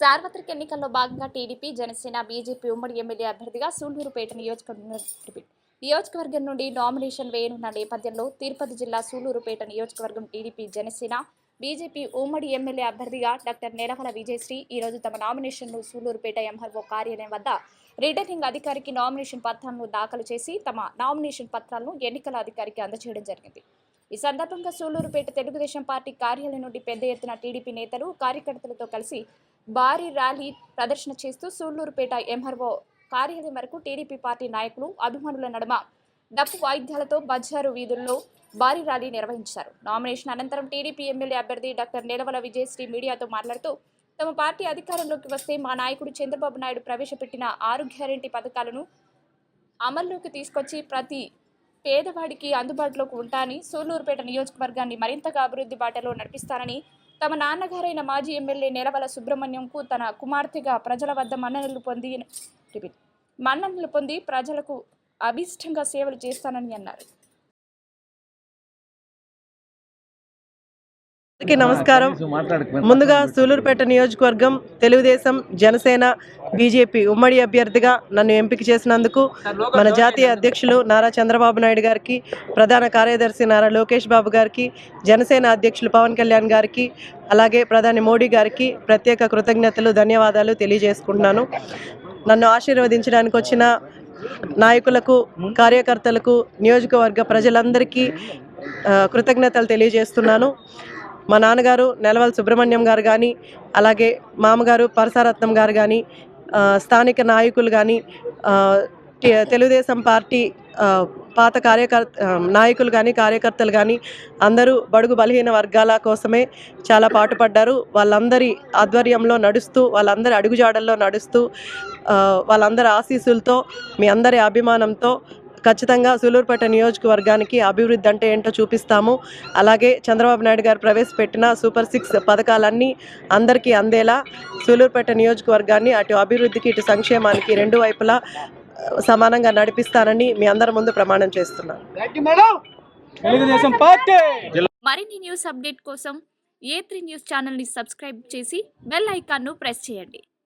సార్వత్రిక ఎన్నికల్లో భాగంగా టీడీపీ జనసేన బీజేపీ ఉమ్మడి ఎమ్మెల్యే అభ్యర్థిగా సూళ్ళూరుపేట నియోజకవర్గం నియోజకవర్గం నుండి నామినేషన్ వేయనున్న నేపథ్యంలో తిరుపతి జిల్లా సూళ్ళూరుపేట నియోజకవర్గం టీడీపీ జనసేన బీజేపీ ఉమ్మడి ఎమ్మెల్యే అభ్యర్థిగా డాక్టర్ నెలవల విజయశ్రీ ఈ రోజు తమ నామినేషన్ను సూళ్ళూరుపేట ఎంఆర్ఓ కార్యాలయం వద్ద రిటర్నింగ్ అధికారికి నామినేషన్ పత్రాలను దాఖలు చేసి తమ నామినేషన్ పత్రాలను ఎన్నికల అధికారికి అందజేయడం జరిగింది. ఈ సందర్భంగా సూళ్ళూరుపేట తెలుగుదేశం పార్టీ కార్యాలయం నుండి పెద్ద ఎత్తున టీడీపీ నేతలు కార్యకర్తలతో కలిసి భారీ ర్యాలీ ప్రదర్శన చేస్తూ సూళ్ళూరుపేట ఎంఆర్ఓ కార్యాలయం వరకు టీడీపీ పార్టీ నాయకులు అభిమానుల నడుమ డప్పు వాయిద్యాలతో బజారు వీధుల్లో భారీ ర్యాలీ నిర్వహించారు. నామినేషన్ అనంతరం టీడీపీ ఎమ్మెల్యే అభ్యర్థి డాక్టర్ నిలవల విజయశ్రీ మీడియాతో మాట్లాడుతూ తమ పార్టీ అధికారంలోకి వస్తే మా నాయకుడు చంద్రబాబు నాయుడు ప్రవేశపెట్టిన ఆరు రెంటి పథకాలను అమల్లోకి తీసుకొచ్చి ప్రతి పేదవాడికి అందుబాటులోకి ఉంటానని సూళ్ళూరుపేట నియోజకవర్గాన్ని మరింతగా అభివృద్ధి బాటలో నడిపిస్తానని తమ నాన్నగారైన మాజీ ఎమ్మెల్యే నెలవల సుబ్రహ్మణ్యంకు తన కుమార్తెగా ప్రజల వద్ద మన్ననలు పొంది రిపీట్. మన్ననలు పొంది ప్రజలకు అభిష్టంగా సేవలు చేస్తానని అన్నారు అందరికీ నమస్కారం. ముందుగా సూలూరుపేట నియోజకవర్గం తెలుగుదేశం జనసేన బీజేపీ ఉమ్మడి అభ్యర్థిగా నన్ను ఎంపిక చేసినందుకు మన జాతీయ అధ్యక్షులు నారా చంద్రబాబు నాయుడు గారికి ప్రధాన కార్యదర్శి నారా లోకేష్ బాబు గారికి జనసేన అధ్యక్షులు పవన్ కళ్యాణ్ గారికి అలాగే ప్రధాని మోడీ గారికి ప్రత్యేక కృతజ్ఞతలు ధన్యవాదాలు తెలియజేసుకుంటున్నాను. నన్ను ఆశీర్వదించడానికి వచ్చిన నాయకులకు కార్యకర్తలకు నియోజకవర్గ ప్రజలందరికీ కృతజ్ఞతలు తెలియజేస్తున్నాను. మా నాన్నగారు నెలవల్ సుబ్రహ్మణ్యం గారు కానీ అలాగే మామగారు పరసారత్నం గారు కానీ స్థానిక నాయకులు కానీ తెలుగుదేశం పార్టీ పాత కార్యకర్త నాయకులు కానీ కార్యకర్తలు కానీ అందరూ బడుగు బలహీన వర్గాల కోసమే చాలా పాటుపడ్డారు. వాళ్ళందరి ఆధ్వర్యంలో నడుస్తూ వాళ్ళందరి అడుగుజాడల్లో నడుస్తూ వాళ్ళందరి ఆశీస్సులతో మీ అందరి అభిమానంతో ఖచ్చితంగా సూలూరుపేట నియోజకవర్గానికి అభివృద్ధి అంటే ఏంటో చూపిస్తాము. అలాగే చంద్రబాబు నాయుడు గారు ప్రవేశపెట్టిన సూపర్ సిక్స్ పథకాలన్నీ అందరికీ అందేలా సూలూరుపేట నియోజకవర్గాన్ని అటు అభివృద్ధికి ఇటు సంక్షేమానికి రెండు వైపులా సమానంగా నడిపిస్తానని మీ అందరి ముందు ప్రమాణం చేస్తున్నాను. మరిన్ని న్యూస్ అప్డేట్ కోసం ఏ త్రీ న్యూస్ ఛానల్ని సబ్స్క్రైబ్ చేసి బెల్ ఐకాన్ను ప్రెస్ చేయండి.